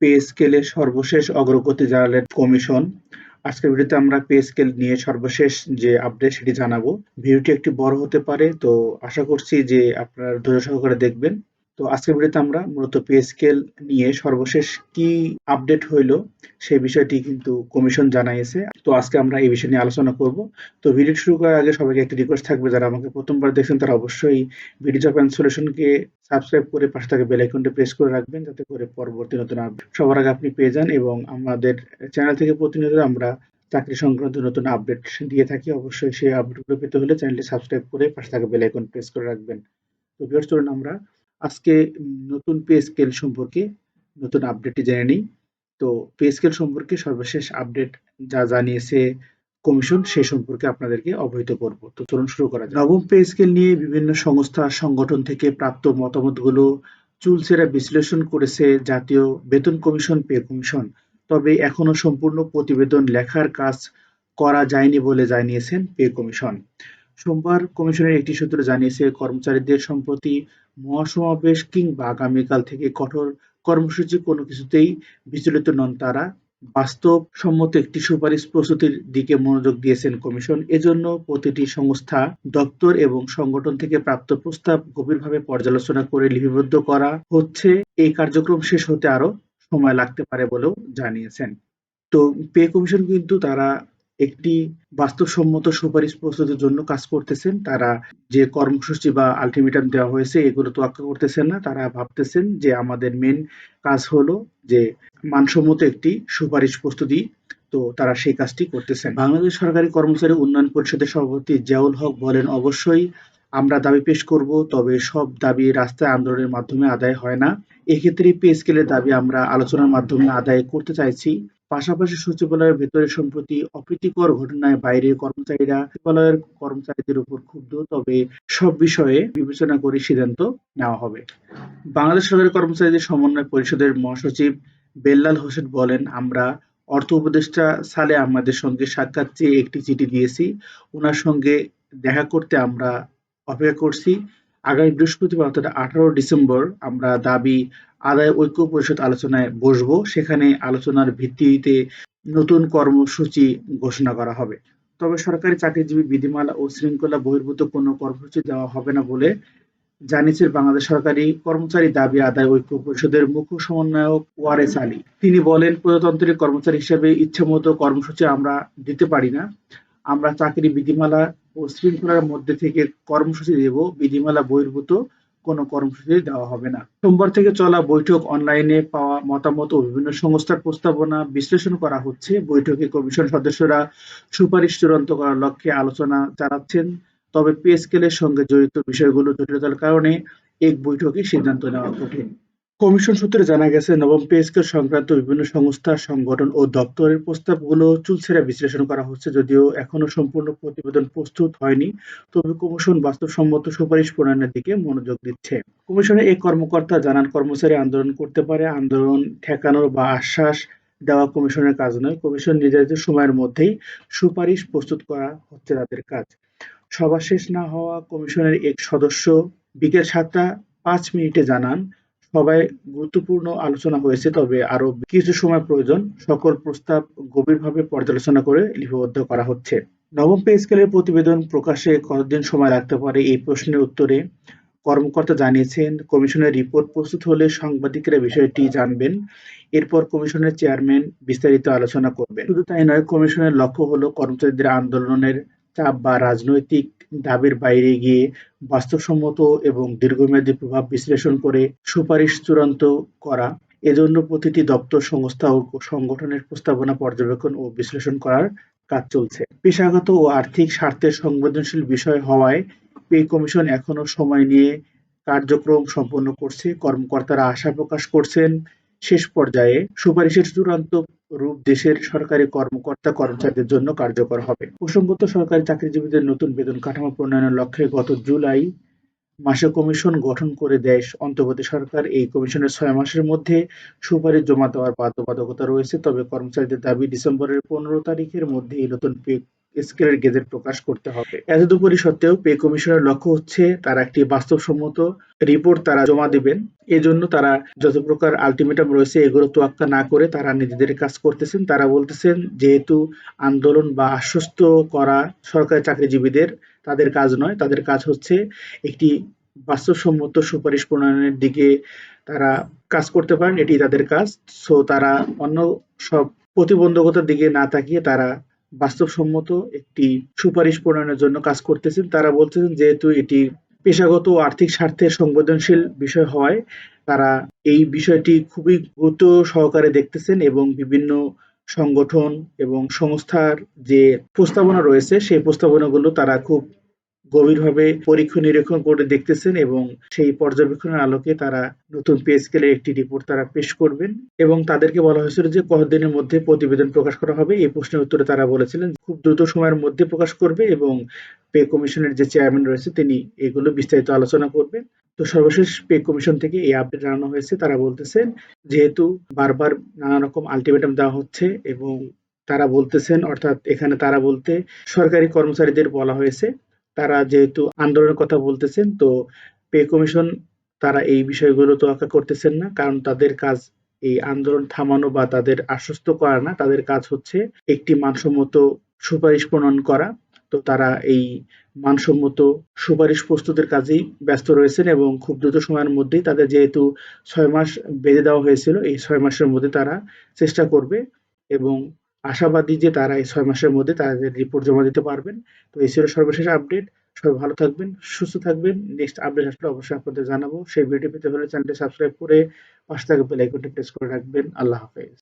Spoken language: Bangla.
পে স্কেলে সর্বশেষ অগ্রগতি জানালেন কমিশন। আজকের ভিডিওতে আমরা পে স্কেল নিয়ে সর্বশেষ যে আপডেট সেটি জানাব। ভিডিওটি একটি বড় হতে পারে, তো আশা করছি যে আপনারা ধৈর্য সহকারে দেখবেন। তো আজকের ভিডিওতে আমরা মূলত পে স্কেল নিয়ে সর্বশেষ কি আপডেট হইল সেই বিষয়টি কিন্তু কমিশন জানাইছে। তো আজকে আমরা এই বিষয় নিয়ে আলোচনা করব। তো ভিডিও শুরু করার আগে সবাইকে একটি রিকোয়েস্ট থাকবে, যারা আমাকে প্রথমবার দেখছেন তারা অবশ্যই ভিডিও জাপান সলিউশনকে সাবস্ক্রাইব করে পাশে থাকা বেল আইকনটি প্রেস করে রাখবেন, যাতে করে পরবর্তী নতুন আপডেট সবার আগে আপনি পেয়ে যান এবং আমাদের চ্যানেল থেকে প্রতিনিয়ত আমরা চাকরি সংক্রান্ত নতুন আপডেট দিয়ে থাকি। অবশ্যই সেই আপডেটগুলো পেতে হলে চ্যানেলটি সাবস্ক্রাইব করে পাশে থাকা বেল আইকন প্রেস করে রাখবেন। তো ভিউয়ার্স চলুন আমরা আজকে নতুন পে স্কেল সম্পর্কে নতুন আপডেটটি জেনে নিই। তো পে স্কেল সম্পর্কে সর্বশেষ আপডেট যা জানিয়েছে কমিশন, সে সম্পর্কে আপনাদেরকে অবহিত করব। তো চলুন শুরু করা যাক। নবম পে স্কেল নিয়ে বিভিন্ন সংস্থা, সংগঠন থেকে প্রাপ্ত মতামতগুলো চুলচেরা বিশ্লেষণ করেছে জাতীয় বেতন কমিশন, পে কমিশন। তবে এখনও সম্পূর্ণ প্রতিবেদন লেখার কাজ করা যায়নি বলে জানিয়েছেন পে কমিশন। সোমবার কমিশনের একটি সূত্র জানিয়েছে, কর্মচারীদের সম্প্রতি মহাসমাবেশ কিংবা আগামীকাল থেকে কঠোর কর্মসূচি কোনো কিছুতেই বিচলিত নন তারা। বাস্তবসম্মত একটি সুপারিশ প্রস্তুতির দিকে মনোযোগ দিয়েছেন কমিশন। এজন্য প্রতিটি সংস্থা, দপ্তর এবং সংগঠন থেকে প্রাপ্ত প্রস্তাব গভীরভাবে পর্যালোচনা করে লিপিবদ্ধ করা হচ্ছে। এই কার্যক্রম শেষ হতে আরও সময় লাগতে পারে বলেও জানিয়েছেন। তো পে কমিশন কিন্তু তারা একটি বাস্তবসম্মত সুপারিশ প্রস্তুতের জন্য কাজ করতেছেন। তারা যে কর্মসূচি বা আলটিমেটাম দেওয়া হয়েছে, এগুলো তোয়াক্কা করতেছেন না। তারা ভাবতেছেন যে আমাদের মেন কাজ হলো যে মানসম্মত একটি সুপারিশ প্রস্তুতি। তো তারা সেই কাজটি করতেছেন। বাংলাদেশ সরকারি কর্মচারী উন্নয়ন পরিষদের সভাপতি জিয়াউল হক বলেন, অবশ্যই আমরা দাবি পেশ করব, তবে সব দাবি রাস্তায় আন্দোলনের মাধ্যমে আদায় হয় না। এক্ষেত্রে পে স্কেলের দাবি আমরা আলোচনার মাধ্যমে আদায় করতে চাইছি। পাশাপাশি সচিবালয়ের ভেতরে সম্প্রতি অপ্রীতিকর ঘটনায় বাইরের কর্মচারীরা সচিবালয়ের কর্মচারীদের উপর ক্ষুব্ধ। তবে সব বিষয়ে বিবেচনা করে সিদ্ধান্ত নেওয়া হবে। বাংলাদেশ সরকারি কর্মচারীদের সমন্বয় পরিষদের মহাসচিব বেল্লাল হোসেন বলেন, আমরা অর্থ উপদেষ্টা সালে আমাদের সঙ্গে সাক্ষাৎ চেয়ে একটি চিঠি দিয়েছি। ওনার সঙ্গে দেখা করতে আমরা অপেক্ষা করছি। আগামী বৃহস্পতিবার, অর্থাৎ আঠারো ডিসেম্বর, আমরা দাবি আদায় ঐক্য পরিষদ আলোচনায় বসবো। সেখানে আলোচনার ভিত্তিতে নতুন কর্মসূচি ঘোষণা করা হবে। তবে সরকারি চাকরিজীবী বিধিমালা ও শৃঙ্খলা বহির্ভূত কোনো কর্মসূচি দেওয়া হবে না বলে জানিয়েছে বাংলাদেশ সরকারি কর্মচারী দাবি আদায় ঐক্য পরিষদের মুখ্য সমন্বয়ক ওয়ারেস আলী। তিনি বলেন, প্রজাতন্ত্রের কর্মচারী হিসেবে ইচ্ছামতো কর্মসূচি আমরা দিতে পারি না। আমরা চাকরি বিধিমালা ও শৃঙ্খলার মধ্যে থেকে কর্মসূচি দেব, বিধিমালা বহির্ভূত, কোনো কর্মসূচি দেওয়া হবে না। সোমবার থেকে চলা বৈঠক অনলাইনে পাওয়া মতামত ও বিভিন্ন সংস্থার প্রস্তাবনা বিশ্লেষণ করা হচ্ছে। বৈঠকে কমিশন সদস্যরা সুপারিশ চূড়ান্ত করার লক্ষ্যে আলোচনা চালাচ্ছেন। তবে পে স্কেলের সঙ্গে জড়িত বিষয়গুলো জটিলতার কারণে এক বৈঠকে সিদ্ধান্ত নেওয়া কঠিন। কমিশন সূত্রে জানা গেছে, নবম পে স্কেল সংক্রান্ত বিভিন্ন সংস্থা, সংগঠন ও দপ্তরের প্রস্তাবগুলো চুলছেরা বিশ্লেষণ করা হচ্ছে, যদিও এখনও সম্পূর্ণ প্রতিবেদন প্রস্তুত হয়নি। তবে কমিশন বাস্তবসম্মত সুপারিশ প্রণয়নের দিকে মনোযোগ দিচ্ছে। কমিশনের এই কর্মকর্তা জানান, কর্মচারী আন্দোলন করতে পারে, আন্দোলন ঠেকানোর বা আশ্বাস দেওয়া কমিশনের কাজ নয়। কমিশন নির্ধারিত সময়ের মধ্যেই সুপারিশ প্রস্তুত করা হচ্ছে তাদের কাজ। সভা শেষ না হওয়া কমিশনের এক সদস্য বিকেল সাতটা পাঁচ মিনিটে জানান সভায় গুরুত্বপূর্ণ আলোচনা হয়েছে, তবে আরও কিছু সময় প্রয়োজন। সকল প্রস্তাব গভীরভাবে পর্যালোচনা করে লিপিবদ্ধ করা হচ্ছে। নবম পে স্কেলের প্রতিবেদন প্রকাশে কতদিন সময় লাগতে পারে এই প্রশ্নের উত্তরে কর্মকর্তা জানিয়েছেন, কমিশনের রিপোর্ট প্রস্তুত হলে সাংবাদিকরা বিষয়টি জানবেন। এরপর কমিশনের চেয়ারম্যান বিস্তারিত আলোচনা করবেন। শুধু তাই নয়, কমিশনের লক্ষ্য হলো কর্মচারীদের আন্দোলনের চাপ বা রাজনৈতিক দাবির বাইরে গিয়ে বাস্তবসম্মত এবং দীর্ঘমেয়াদী প্রভাব বিশ্লেষণ করে সুপারিশ চূড়ান্ত করা, এজন্য প্রতিটি দপ্তর, সংস্থা ও সংগঠনের প্রস্তাবনা পর্যবেক্ষণ ও বিশ্লেষণ করার কাজ চলছে। পেশাগত ও আর্থিক স্বার্থের সংবেদনশীল বিষয় হওয়ায় পে কমিশন এখনও সময় নিয়ে কার্যক্রম সম্পন্ন করছে। কর্মকর্তারা আশা প্রকাশ করছেন, শেষ পর্যায়ে সুপারিশের চূড়ান্ত রূপ দেশের সরকারি কর্মকর্তা কর্মচারীদের জন্য কার্যকর হবে। প্রসঙ্গত, সরকারি চাকরিজীবীদের নতুন বেতন কাঠামো প্রণয়নের লক্ষ্যে গত জুলাই মাসে কমিশন গঠন করে দেয়। অন্তর্বর্তী সরকার এই কমিশনের ছয় মাসের মধ্যে সুপারিশ জমা দেওয়ার বাধ্যবাধকতা রয়েছে। তবে কর্মচারীদের দাবি, ডিসেম্বরের পনেরো তারিখের মধ্যে এই নতুন পে স্কেলের গেজেট প্রকাশ করতে হবে। এতদুপরি সত্ত্বেও পে কমিশনের লক্ষ্য হচ্ছে তারা একটি বাস্তবসম্মত রিপোর্ট তারা জমা দেবেন। এজন্য তারা যত প্রকার আলটিমেটাম রয়েছে এগুলো তোয়াক্কা না করে তারা নিজেদের কাজ করতেছেন। তারা বলতেছেন, যেহেতু আন্দোলন বা আশ্বস্ত করা সরকারি চাকরিজীবীদের তাদের কাজ নয়, তাদের কাজ হচ্ছে একটি বাস্তবসম্মত সুপারিশ প্রণয়নের দিকে তারা কাজ করতে পারেন। এটি তাদের কাজ। সো তারা অন্য সব প্রতিবন্ধকতার দিকে না তাকিয়ে তারা বাস্তবসম্মত একটি সুপারিশ প্রণয়নের জন্য কাজ করতেছেন। তারা বলতেছেন যেহেতু এটি পেশাগত ও আর্থিক স্বার্থে সংবেদনশীল বিষয় হয় তারা এই বিষয়টি খুবই গুরুত্ব সহকারে দেখতেছেন এবং বিভিন্ন সংগঠন এবং সংস্থার যে প্রস্তাবনা রয়েছে, সেই প্রস্তাবনাগুলো তারা খুব গভীরভাবে পরীক্ষা নিরীক্ষণ করে দেখতেছেন এবং সেই পর্যবেক্ষণের আলোকে তারা নতুন পে স্কেলের একটি রিপোর্ট তারা পেশ করবেন এবং তাদেরকে বলা হয়েছিল যে কতদিনের মধ্যে প্রতিবেদন প্রকাশ করা হবে। এই প্রশ্নের উত্তরে তারা বলেছিলেন খুব দ্রুত সময়ের মধ্যে প্রকাশ করবে এবং পে কমিশনের যে চেয়ারম্যান রয়েছে তিনি এগুলো বিস্তারিত আলোচনা করবেন। তো সর্বশেষ পে কমিশন থেকে এই আপডেট জানানো হয়েছে। তারা বলতেছেন, যেহেতু বারবার নানা রকম আলটিমেটাম দেওয়া হচ্ছে এবং তারা বলতেছেন, অর্থাৎ এখানে তারা বলতে সরকারি কর্মচারীদের বলা হয়েছে তারা যেহেতু আন্দোলনের কথা বলতেছেন, তো পে কমিশন তারা এই বিষয়গুলো তো তোয়াক্কা করতেছেন না, কারণ তাদের কাজ এই আন্দোলন থামানো বা তাদের আশ্বস্ত করা না, তাদের কাজ হচ্ছে একটি মানসম্মত সুপারিশ প্রণয়ন করা। তো তারা এই মানসম্মত সুপারিশ প্রস্তুতের কাজেই ব্যস্ত রয়েছেন এবং খুব দ্রুত সময়ের মধ্যেই তাদের যেহেতু ছয় মাস বেঁধে দেওয়া হয়েছিল, এই ছয় মাসের মধ্যে তারা চেষ্টা করবে এবং আশাবাদী যে তারা এই ছয় মাসের মধ্যে তাদের রিপোর্ট জমা দিতে পারবেন। তো এই ছিল সর্বশেষ আপডেট সবাই ভালো থাকবেন, সুস্থ থাকবেন। নেক্সট আপডেট আসলে অবশ্যই আপনাদের জানাব। সেই ভিডিও পেতে হলে চ্যানেলটি সাবস্ক্রাইব করে পাশে থাকা বেল প্রেস করে রাখবেন। আল্লাহ হাফেজ।